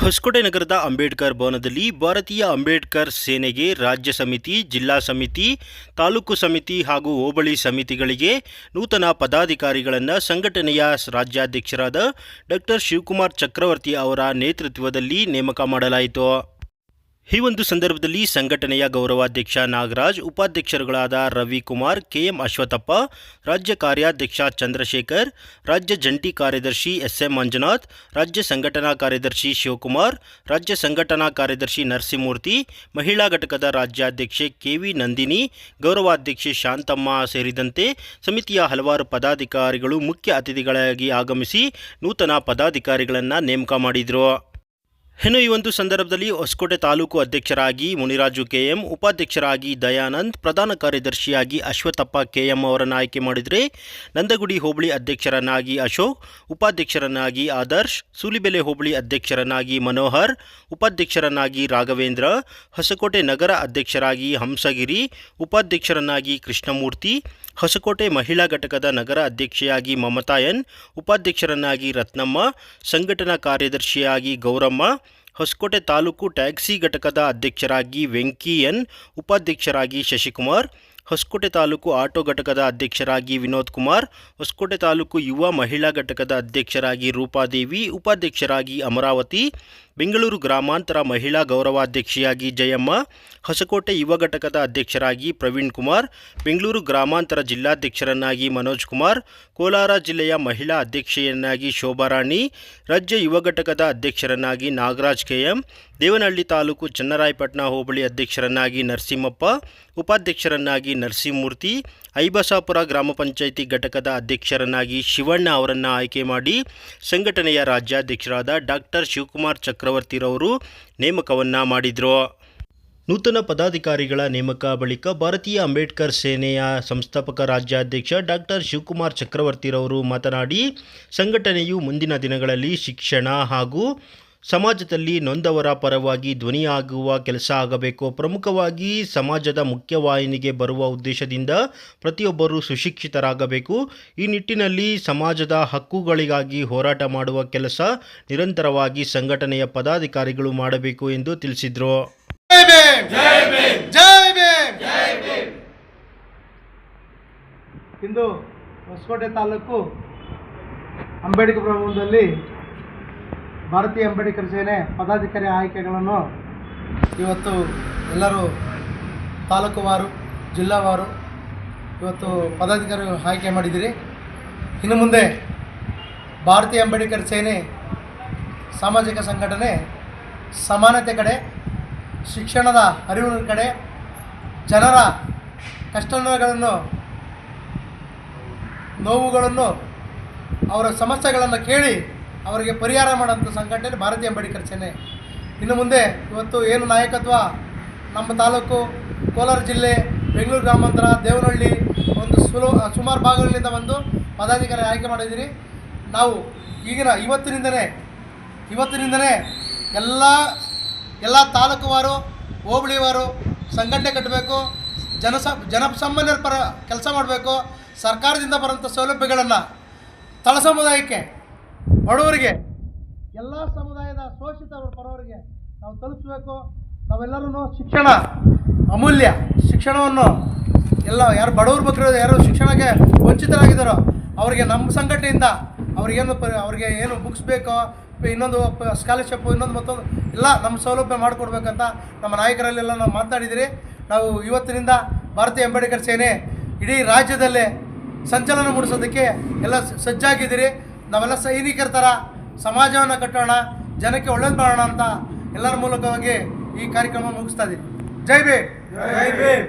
ಹೊಸಕೋಟೆ ನಗರದ ಅಂಬೇಡ್ಕರ್ ಭವನದಲ್ಲಿ ಭಾರತೀಯ ಅಂಬೇಡ್ಕರ್ ಸೇನೆಗೆ ರಾಜ್ಯ ಸಮಿತಿ, ಜಿಲ್ಲಾ ಸಮಿತಿ, ತಾಲೂಕು ಸಮಿತಿ ಹಾಗೂ ಹೋಬಳಿ ಸಮಿತಿಗಳಿಗೆ ನೂತನ ಪದಾಧಿಕಾರಿಗಳನ್ನು ಸಂಘಟನೆಯ ರಾಜ್ಯಾಧ್ಯಕ್ಷರಾದ ಡಾಕ್ಟರ್ ಶಿವಕುಮಾರ್ ಚಕ್ರವರ್ತಿ ಅವರ ನೇತೃತ್ವದಲ್ಲಿ ನೇಮಕ ಮಾಡಲಾಯಿತು. ಈ ಒಂದು ಸಂದರ್ಭದಲ್ಲಿ ಸಂಘಟನೆಯ ಗೌರವಾಧ್ಯಕ್ಷ ನಾಗರಾಜ್, ಉಪಾಧ್ಯಕ್ಷರುಗಳಾದ ರವಿಕುಮಾರ್ ಕೆಎಂ ಅಶ್ವಥಪ್ಪ, ರಾಜ್ಯ ಕಾರ್ಯಾಧ್ಯಕ್ಷ ಚಂದ್ರಶೇಖರ್, ರಾಜ್ಯ ಜಂಟಿ ಕಾರ್ಯದರ್ಶಿ ಎಸ್ಎಂ ಮಂಜುನಾಥ್, ರಾಜ್ಯ ಸಂಘಟನಾ ಕಾರ್ಯದರ್ಶಿ ಶಿವಕುಮಾರ್, ರಾಜ್ಯ ಸಂಘಟನಾ ಕಾರ್ಯದರ್ಶಿ ನರಸಿಂಹಮೂರ್ತಿ, ಮಹಿಳಾ ಘಟಕದ ರಾಜ್ಯಾಧ್ಯಕ್ಷೆ ಕೆವಿ ನಂದಿನಿ, ಗೌರವಾಧ್ಯಕ್ಷೆ ಶಾಂತಮ್ಮ ಸೇರಿದಂತೆ ಸಮಿತಿಯ ಹಲವಾರು ಪದಾಧಿಕಾರಿಗಳು ಮುಖ್ಯ ಅತಿಥಿಗಳಾಗಿ ಆಗಮಿಸಿ ನೂತನ ಪದಾಧಿಕಾರಿಗಳನ್ನು ನೇಮಕ ಮಾಡಿದರು. ಇನ್ನು ಈ ಒಂದು ಸಂದರ್ಭದಲ್ಲಿ ಹೊಸಕೋಟೆ ತಾಲೂಕು ಅಧ್ಯಕ್ಷರಾಗಿ ಮುನಿರಾಜು ಕೆಎಂ, ಉಪಾಧ್ಯಕ್ಷರಾಗಿ ದಯಾನಂದ್, ಪ್ರಧಾನ ಕಾರ್ಯದರ್ಶಿಯಾಗಿ ಅಶ್ವಥಪ್ಪ ಕೆಎಂ ಅವರನ್ನು ಆಯ್ಕೆ ಮಾಡಿದರೆ ನಂದಗುಡಿ ಹೋಬಳಿ ಅಧ್ಯಕ್ಷರನ್ನಾಗಿ ಅಶೋಕ್, ಉಪಾಧ್ಯಕ್ಷರನ್ನಾಗಿ ಆದರ್ಶ್, ಸೂಲಿಬೆಲೆ ಹೋಬಳಿ ಅಧ್ಯಕ್ಷರನ್ನಾಗಿ ಮನೋಹರ್, ಉಪಾಧ್ಯಕ್ಷರನ್ನಾಗಿ ರಾಘವೇಂದ್ರ, ಹೊಸಕೋಟೆ ನಗರ ಅಧ್ಯಕ್ಷರಾಗಿ ಹಂಸಗಿರಿ, ಉಪಾಧ್ಯಕ್ಷರನ್ನಾಗಿ ಕೃಷ್ಣಮೂರ್ತಿ ಹೊಸಕೋಟೆ ಮಹಿಳಾ ಘಟಕದ ನಗರ ಅಧ್ಯಕ್ಷೆಯಾಗಿ ಮಮತಾ ಎನ್, ಉಪಾಧ್ಯಕ್ಷರನ್ನಾಗಿ ರತ್ನಮ್ಮ, ಸಂಘಟನಾ ಕಾರ್ಯದರ್ಶಿಯಾಗಿ ಗೌರಮ್ಮ, ಹೊಸಕೋಟೆ ತಾಲೂಕು ಟ್ಯಾಕ್ಸಿ ಘಟಕದ ಅಧ್ಯಕ್ಷರಾಗಿ ವೆಂಕಿಯನ್ ಉಪಾಧ್ಯಕ್ಷರಾಗಿ ಶಶಿಕುಮಾರ್, ಹೊಸಕೋಟೆ ತಾಲೂಕು ಆಟೋ ಘಟಕದ ಅಧ್ಯಕ್ಷರಾಗಿ ವಿನೋದ್ ಕುಮಾರ್, ಹೊಸಕೋಟೆ ತಾಲೂಕು ಯುವ ಮಹಿಳಾ ಘಟಕದ ಅಧ್ಯಕ್ಷರಾಗಿ ರೂಪಾದೇವಿ, ಉಪಾಧ್ಯಕ್ಷರಾಗಿ ಅಮರಾವತಿ ಬೆಂಗಳೂರು ಗ್ರಾಮಾಂತರ ಮಹಿಳಾ ಗೌರವಾಧ್ಯಕ್ಷೆಯಾಗಿ ಜಯಮ್ಮ, ಹೊಸಕೋಟೆ ಯುವ ಘಟಕದ ಅಧ್ಯಕ್ಷರಾಗಿ ಪ್ರವೀಣ್ ಕುಮಾರ್, ಬೆಂಗಳೂರು ಗ್ರಾಮಾಂತರ ಜಿಲ್ಲಾಧ್ಯಕ್ಷರನ್ನಾಗಿ ಮನೋಜ್ ಕುಮಾರ್, ಕೋಲಾರ ಜಿಲ್ಲೆಯ ಮಹಿಳಾ ಅಧ್ಯಕ್ಷೆಯನ್ನಾಗಿ ಶೋಭಾರಾಣಿ ರಾಜ್ಯ ಯುವ ಘಟಕದ ಅಧ್ಯಕ್ಷರನ್ನಾಗಿ ನಾಗರಾಜ್ ಕೆಎಂ, ದೇವನಹಳ್ಳಿ ತಾಲೂಕು ಚನ್ನರಾಯಪಟ್ಟಣ ಹೋಬಳಿ ಅಧ್ಯಕ್ಷರನ್ನಾಗಿ ನರಸಿಂಹಪ್ಪ, ಉಪಾಧ್ಯಕ್ಷರನ್ನಾಗಿ ನರಸಿಂಹಮೂರ್ತಿ ಐಬಸಾಪುರ ಗ್ರಾಮ ಪಂಚಾಯಿತಿ ಘಟಕದ ಅಧ್ಯಕ್ಷರನ್ನಾಗಿ ಶಿವಣ್ಣ ಅವರನ್ನು ಆಯ್ಕೆ ಮಾಡಿ ಸಂಘಟನೆಯ ರಾಜ್ಯಾಧ್ಯಕ್ಷರಾದ ಡಾಕ್ಟರ್ ಶಿವಕುಮಾರ್ ಚಕ್ರವರ್ತಿರವರು ನೇಮಕವನ್ನು ಮಾಡಿದರು. ನೂತನ ಪದಾಧಿಕಾರಿಗಳ ನೇಮಕ ಬಳಿಕ ಭಾರತೀಯ ಅಂಬೇಡ್ಕರ್ ಸೇನೆಯ ಸಂಸ್ಥಾಪಕ ರಾಜ್ಯಾಧ್ಯಕ್ಷ ಡಾಕ್ಟರ್ ಶಿವಕುಮಾರ್ ಚಕ್ರವರ್ತಿರವರು ಮಾತನಾಡಿ, ಸಂಘಟನೆಯು ಮುಂದಿನ ದಿನಗಳಲ್ಲಿ ಶಿಕ್ಷಣ ಹಾಗೂ ಸಮಾಜದಲ್ಲಿ ನೊಂದವರ ಪರವಾಗಿ ಧ್ವನಿಯಾಗುವ ಕೆಲಸ ಆಗಬೇಕು. ಪ್ರಮುಖವಾಗಿ ಸಮಾಜದ ಮುಖ್ಯವಾಹಿನಿಗೆ ಬರುವ ಉದ್ದೇಶದಿಂದ ಪ್ರತಿಯೊಬ್ಬರೂ ಸುಶಿಕ್ಷಿತರಾಗಬೇಕು. ಈ ನಿಟ್ಟಿನಲ್ಲಿ ಸಮಾಜದ ಹಕ್ಕುಗಳಿಗಾಗಿ ಹೋರಾಟ ಮಾಡುವ ಕೆಲಸ ನಿರಂತರವಾಗಿ ಸಂಘಟನೆಯ ಪದಾಧಿಕಾರಿಗಳು ಮಾಡಬೇಕು ಎಂದು ತಿಳಿಸಿದರು. ಇಂದು ಹೊಸಕೋಟೆ ತಾಲೂಕು ಅಂಬೇಡ್ಕರ್ ಭವನದಲ್ಲಿ ಭಾರತೀಯ ಅಂಬೇಡ್ಕರ್ ಸೇನೆ ಪದಾಧಿಕಾರಿ ಆಯ್ಕೆಗಳನ್ನು ಇವತ್ತು ಎಲ್ಲರೂ ತಾಲೂಕುವಾರು, ಜಿಲ್ಲಾವಾರು ಇವತ್ತು ಪದಾಧಿಕಾರಿ ಆಯ್ಕೆ ಮಾಡಿದ್ದೀರಿ. ಇನ್ನು ಮುಂದೆ ಭಾರತೀಯ ಅಂಬೇಡ್ಕರ್ ಸೇನೆ ಸಾಮಾಜಿಕ ಸಂಘಟನೆ, ಸಮಾನತೆ ಕಡೆ, ಶಿಕ್ಷಣದ ಅರಿವಿನ ಕಡೆ ಜನರ ಕಷ್ಟ ನೋವುಗಳನ್ನು ನೋವುಗಳನ್ನು, ಅವರ ಸಮಸ್ಯೆಗಳನ್ನು ಕೇಳಿ ಅವರಿಗೆ ಪರಿಹಾರ ಮಾಡೋಂಥ ಸಂಘಟನೆ ಭಾರತೀಯ ಅಂಬೇಡ್ಕರ್ ಸೇನೆ. ಇನ್ನು ಮುಂದೆ ಇವತ್ತು ಏನು ನಾಯಕತ್ವ? ನಮ್ಮ ತಾಲೂಕು ಕೋಲಾರ ಜಿಲ್ಲೆ, ಬೆಂಗಳೂರು ಗ್ರಾಮಾಂತರ, ದೇವನಹಳ್ಳಿ, ಒಂದು ಸುಲೋ, ಸುಮಾರು ಭಾಗಗಳಿಂದ ಬಂದು ಪದಾಧಿಕಾರಿ ಆಯ್ಕೆ ಮಾಡಿದ್ದೀರಿ. ನಾವು ಈಗಿನ ಇವತ್ತಿನಿಂದಲೇ ಇವತ್ತಿನಿಂದಲೇ ಎಲ್ಲ ಎಲ್ಲ ತಾಲೂಕುವಾರು, ಹೋಬಳಿವಾರು ಸಂಘಟನೆ ಕಟ್ಟಬೇಕು ಜನಸ ಜನಸಾಮಾನ್ಯರ ಪರ ಕೆಲಸ ಮಾಡಬೇಕು, ಸರ್ಕಾರದಿಂದ ಬರೋಂಥ ಸೌಲಭ್ಯಗಳನ್ನು ತಳ ಸಮುದಾಯಕ್ಕೆ ಬಡವರಿಗೆ ಎಲ್ಲ ಸಮುದಾಯದ ಶೋಷಿತ ಬರೋರಿಗೆ ನಾವು ತಲುಪಿಸಬೇಕು. ನಾವೆಲ್ಲರೂ ಶಿಕ್ಷಣ ಅಮೂಲ್ಯ ಶಿಕ್ಷಣವನ್ನು ಎಲ್ಲ ಯಾರು ಬಡವರು ಮಕ್ಕಳು ಯಾರು ಶಿಕ್ಷಣಕ್ಕೆ ವಂಚಿತರಾಗಿದ್ದಾರೋ ಅವರಿಗೆ ನಮ್ಮ ಸಂಘಟನೆಯಿಂದ ಅವ್ರಿಗೇನು ಪ ಅವ್ರಿಗೆ ಏನು ಬುಕ್ಸ್ ಬೇಕೋ, ಇನ್ನೊಂದು ಸ್ಕಾಲರ್ಶಿಪ್ಪು ಇನ್ನೊಂದು ಮತ್ತೊಂದು ಎಲ್ಲ ನಮ್ಮ ಸೌಲಭ್ಯ ಮಾಡಿಕೊಡ್ಬೇಕಂತ ನಮ್ಮ ನಾಯಕರಲ್ಲೆಲ್ಲ ನಾವು ಮಾತಾಡಿದಿರಿ ನಾವು ಇವತ್ತಿನಿಂದ ಭಾರತೀಯ ಅಂಬೇಡ್ಕರ್ ಸೇನೆ ಇಡೀ ರಾಜ್ಯದಲ್ಲೇ ಸಂಚಲನ ಮೂಡಿಸೋದಕ್ಕೆ ಎಲ್ಲ ಸಜ್ಜಾಗಿದ್ದೀರಿ. ನಾವೆಲ್ಲ ಸೈನಿಕರ ಥರ ಸಮಾಜವನ್ನು ಕಟ್ಟೋಣ, ಜನಕ್ಕೆ ಒಳ್ಳೇದು ಮಾಡೋಣ ಅಂತ ಎಲ್ಲರ ಮೂಲಕವಾಗಿ ಈ ಕಾರ್ಯಕ್ರಮ ಮುಗಿಸ್ತಾ ಇದ್ದೀವಿ ಜೈ ಭೀಮ್. ಜೈ ಭೀಮ್.